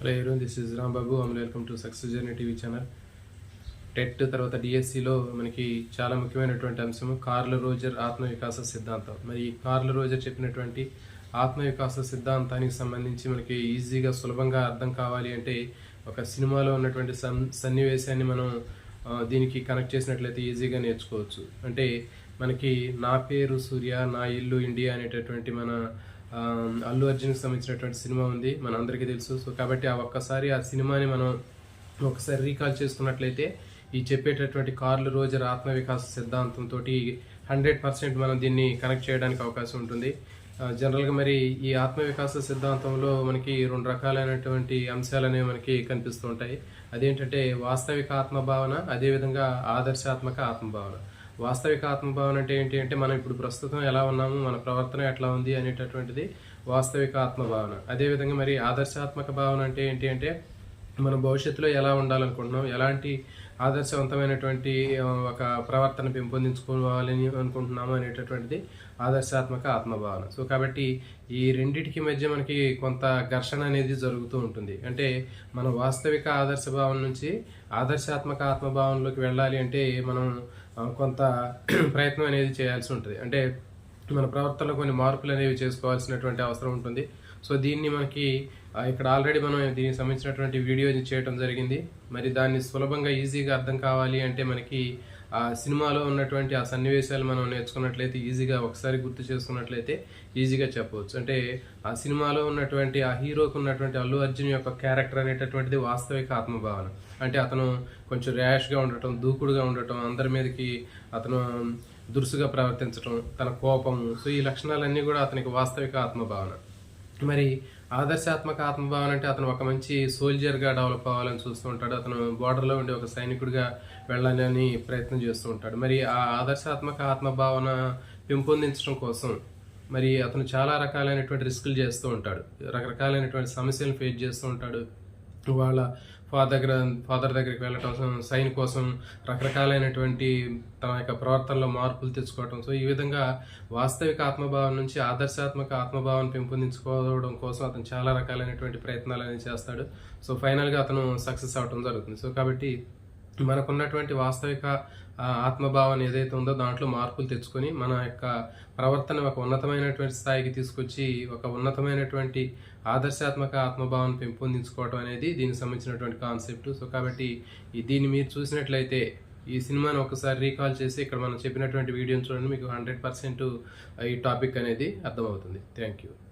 Hello everyone this is Rambabu and welcome to success journey TV channel TET తర్వాత డిఎస్సిలో మనకి చాలా ముఖ్యమైనటువంటి అంశము కార్ల రోజర్ ఆత్మవికాస సిద్ధాంతం. మరి ఈ కార్ల రోజర్ చెప్పినటువంటి ఆత్మవికాస సిద్ధాంతానికి సంబంధించి మనకి ఈజీగా సులభంగా అర్థం కావాలి అంటే ఒక సినిమాలో ఉన్నటువంటి సన్ సన్నివేశాన్ని మనం దీనికి కనెక్ట్ చేసినట్లయితే ఈజీగా నేర్చుకోవచ్చు. అంటే మనకి నా పేరు సూర్య నా ఇల్లు ఇండియా అనేటటువంటి మన అల్లు అర్జున్కి సంబంధించినటువంటి సినిమా ఉంది మన అందరికీ తెలుసు. సో కాబట్టి ఆ ఒక్కసారి ఆ సినిమాని మనం ఒకసారి రీకాల్ చేసుకున్నట్లయితే ఈ చెప్పేటటువంటి కార్లు రోజర్ ఆత్మవికాస సిద్ధాంతంతో హండ్రెడ్ పర్సెంట్ మనం దీన్ని కనెక్ట్ చేయడానికి అవకాశం ఉంటుంది. జనరల్గా మరి ఈ ఆత్మవికాస సిద్ధాంతంలో మనకి రెండు రకాలైనటువంటి అంశాలు అనేవి మనకి కనిపిస్తూ ఉంటాయి. అదేంటంటే వాస్తవిక ఆత్మభావన అదేవిధంగా ఆదర్శాత్మక ఆత్మభావన. వాస్తవిక ఆత్మభావన అంటే ఏంటి అంటే మనం ఇప్పుడు ప్రస్తుతం ఎలా ఉన్నాము మన ప్రవర్తన ఎట్లా ఉంది అనేటటువంటిది వాస్తవిక ఆత్మభావన. అదేవిధంగా మరి ఆదర్శాత్మక భావన అంటే ఏంటి అంటే మన భవిష్యత్తులో ఎలా ఉండాలనుకుంటున్నాం ఎలాంటి ఆదర్శవంతమైనటువంటి ఒక ప్రవర్తన పెంపొందించుకోవాలని అనుకుంటున్నాము అనేటటువంటిది ఆదర్శాత్మక ఆత్మభావన. సో కాబట్టి ఈ రెండిటికి మధ్య మనకి కొంత ఘర్షణ అనేది జరుగుతూ ఉంటుంది. అంటే మన వాస్తవిక ఆదర్శ భావన నుంచి ఆదర్శాత్మక ఆత్మభావనలోకి వెళ్ళాలి అంటే మనం కొంత ప్రయత్నం అనేది చేయాల్సి ఉంటుంది. అంటే మన ప్రవర్తనలో కొన్ని మార్పులు అనేవి చేసుకోవాల్సినటువంటి అవసరం ఉంటుంది. సో దీన్ని మనకి ఇక్కడ ఆల్రెడీ మనం దీనికి సంబంధించినటువంటి వీడియో చేయడం జరిగింది. మరి దాన్ని సులభంగా ఈజీగా అర్థం కావాలి అంటే మనకి ఆ సినిమాలో ఉన్నటువంటి ఆ సన్నివేశాలు మనం నేర్చుకున్నట్లయితే ఈజీగా ఒకసారి గుర్తు చేసుకున్నట్లయితే ఈజీగా చెప్పవచ్చు. అంటే ఆ సినిమాలో ఉన్నటువంటి ఆ హీరోకు ఉన్నటువంటి అల్లు అర్జున్ యొక్క క్యారెక్టర్ అనేటటువంటిది వాస్తవిక ఆత్మభావన. అంటే అతను కొంచెం ర్యాష్గా ఉండటం దూకుడుగా ఉండటం అందరి మీదకి అతను దురుసుగా ప్రవర్తించడం తన కోపము. సో ఈ లక్షణాలన్నీ కూడా అతనికి వాస్తవిక ఆత్మభావన. మరి ఆదర్శాత్మక ఆత్మభావన అంటే అతను ఒక మంచి సోల్జర్గా డెవలప్ అవ్వాలని చూస్తూ ఉంటాడు. అతను బార్డర్లో ఉండే ఒక సైనికుడిగా వెళ్ళాలని ప్రయత్నం చేస్తూ ఉంటాడు. మరి ఆ ఆదర్శాత్మక ఆత్మభావన పెంపొందించడం కోసం మరి అతను చాలా రకాలైనటువంటి రిస్కులు చేస్తూ ఉంటాడు. రకరకాలైనటువంటి సమస్యలను ఫేస్ చేస్తూ ఉంటాడు. వాళ్ళ ఫాదర్ దగ్గర ఫాదర్ దగ్గరికి వెళ్ళటం సైన్ కోసం రకరకాలైనటువంటి తన యొక్క ప్రవర్తనలో మార్పులు తెచ్చుకోవటం. సో ఈ విధంగా వాస్తవిక ఆత్మభావం నుంచి ఆదర్శాత్మక ఆత్మభావాన్ని పెంపొందించుకోవడం కోసం అతను చాలా రకాలైనటువంటి ప్రయత్నాలు అనేది చేస్తాడు. సో ఫైనల్గా అతను సక్సెస్ అవ్వటం జరుగుతుంది. సో కాబట్టి మనకున్నటువంటి వాస్తవిక ఆత్మభావం ఆత్మభావన ఏదైతే ఉందో దాంట్లో మార్పులు తెచ్చుకొని మన యొక్క ప్రవర్తన ఒక ఉన్నతమైనటువంటి స్థాయికి తీసుకొచ్చి ఒక ఉన్నతమైనటువంటి ఆదర్శాత్మక ఆత్మభావన పెంపొందించుకోవడం అనేది దీనికి సంబంధించినటువంటి కాన్సెప్ట్ సో కాబట్టి దీన్ని మీరు చూసినట్లయితే ఈ సినిమాని ఒకసారి రీకాల్ చేసి ఇక్కడ మనం చెప్పినటువంటి వీడియోని చూడండి మీకు హండ్రెడ్ పర్సెంట్ ఈ టాపిక్ అనేది అర్థమవుతుంది. Thank you